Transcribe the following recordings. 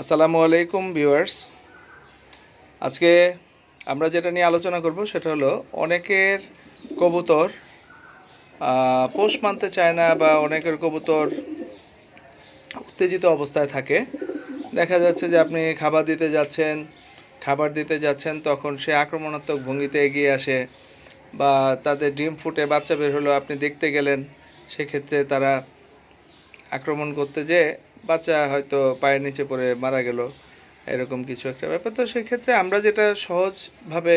আসসালামু আলাইকুম, ভিউয়ার্স। আজকে আমরা যেটা নিয়ে আলোচনা করব সেটা হলো অনেকের কবুতর পোষ মানতে চায় না বা অনেকের কবুতর উত্তেজিত অবস্থায় থাকে। দেখা যাচ্ছে যে আপনি খাবার দিতে যাচ্ছেন, খাবার দিতে যাচ্ছেন, তখন সে আক্রমণাত্মক ভঙ্গিতে এগিয়ে আসে বা তাদের ডিম ফুটে বাচ্চা বের হলো, আপনি দেখতে গেলেন। সেক্ষেত্রে তারা আক্রমণ করতে যে বাচ্চা হয়তো পায়ের নিচে পড়ে মারা গেল, এরকম কিছু একটা ব্যাপার। তো সেক্ষেত্রে আমরা যেটা সহজভাবে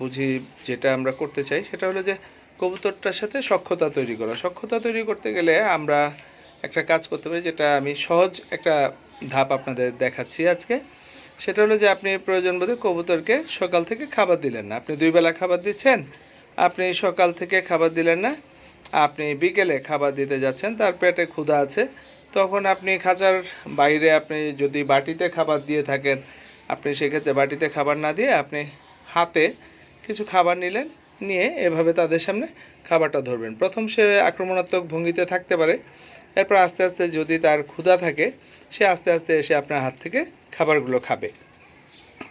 বুঝি যেটা আমরা করতে চাই, সেটা হলো যে কবুতরটার সাথে সক্ষতা তৈরি করা। সক্ষতা তৈরি করতে গেলে আমরা একটা কাজ করতে পারি, যেটা আমি সহজ একটা ধাপ আপনাদের দেখাচ্ছি আজকে। সেটা হলো যে আপনি প্রয়োজন বোধে কবুতরকে সকাল থেকে খাবার দিলেন না। আপনি দুই বেলা খাবার দিচ্ছেন, আপনি সকাল থেকে খাবার দিলেন না আপনি বিকেলে খাবার দিতে যাচ্ছেন, তার পেটে ক্ষুধা আছে, তখন আপনি খাঁচার বাইরে আপনি যদি বাটিতে খাবার দিয়ে থাকেন, আপনি সেক্ষেত্রে বাটিতে খাবার না দিয়ে আপনি হাতে কিছু খাবার নিলেন, নিয়ে এভাবে তাদের সামনে খাবারটা ধরবেন। প্রথম সে আক্রমণাত্মক ভঙ্গিতে থাকতে পারে, এরপর আস্তে আস্তে যদি তার ক্ষুধা থাকে, সে আস্তে আস্তে এসে আপনার হাত থেকে খাবারগুলো খাবে।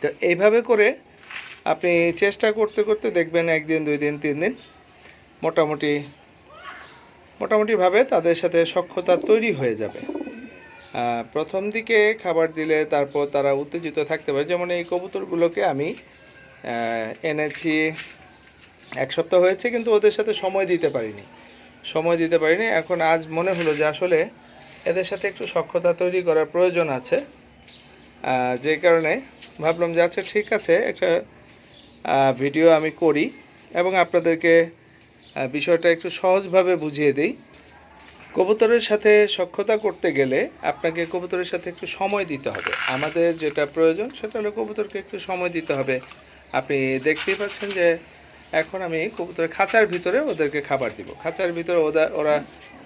তো এইভাবে করে আপনি চেষ্টা করতে করতে দেখবেন একদিন, দুই দিন, তিন দিন, মোটামুটি মোটামুটিভাবে তাদের সাথে সক্ষতা তৈরি হয়ে যাবে। প্রথম দিকে খাবার দিলে তারপর তারা উত্তেজিত থাকতে পারে। যেমন এই কবুতরগুলোকে আমি এনেছি, এক সপ্তাহ হয়েছে কিন্তু ওদের সাথে সময় দিতে পারিনি। সময় দিতে পারিনি। এখন আজ মনে হলো যে আসলে এদের সাথে একটু সক্ষতা তৈরি করার প্রয়োজন আছে। যে কারণে ভাবলাম যে আচ্ছা ঠিক আছে, একটা ভিডিও আমি করি এবং আপনাদেরকে বিষয়টা একটু সহজভাবে বুঝিয়ে দিই। কবুতরের সাথে সক্ষতা করতে গেলে আপনাকে কবুতরের সাথে একটু সময় দিতে হবে। আমাদের যেটা প্রয়োজন সেটা হলো কবুতরকে একটু সময় দিতে হবে। আপনি দেখতেই পাচ্ছেন যে এখন আমি কবুতরের খাঁচার ভিতরে ওদেরকে খাবার দিব। খাঁচার ভিতরে ওরা ওরা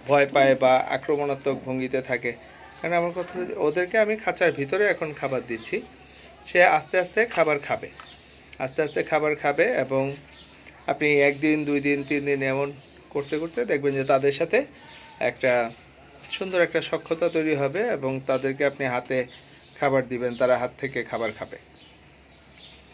ভয় পায় বা আক্রমণাত্মক ভঙ্গিতে থাকে। কারণ আমার কথা ওদেরকে আমি খাঁচার ভিতরে এখন খাবার দিচ্ছি। সে আস্তে আস্তে খাবার খাবে। আস্তে আস্তে খাবার খাবে এবং আপনি একদিন, দুই দিন, তিন দিন এমন করতে করতে দেখবেন যে তাদের সাথে একটা সুন্দর একটা সক্ষতা তৈরি হবে এবং তাদেরকে আপনি হাতে খাবার দিবেন, তারা হাত থেকে খাবার খাবে।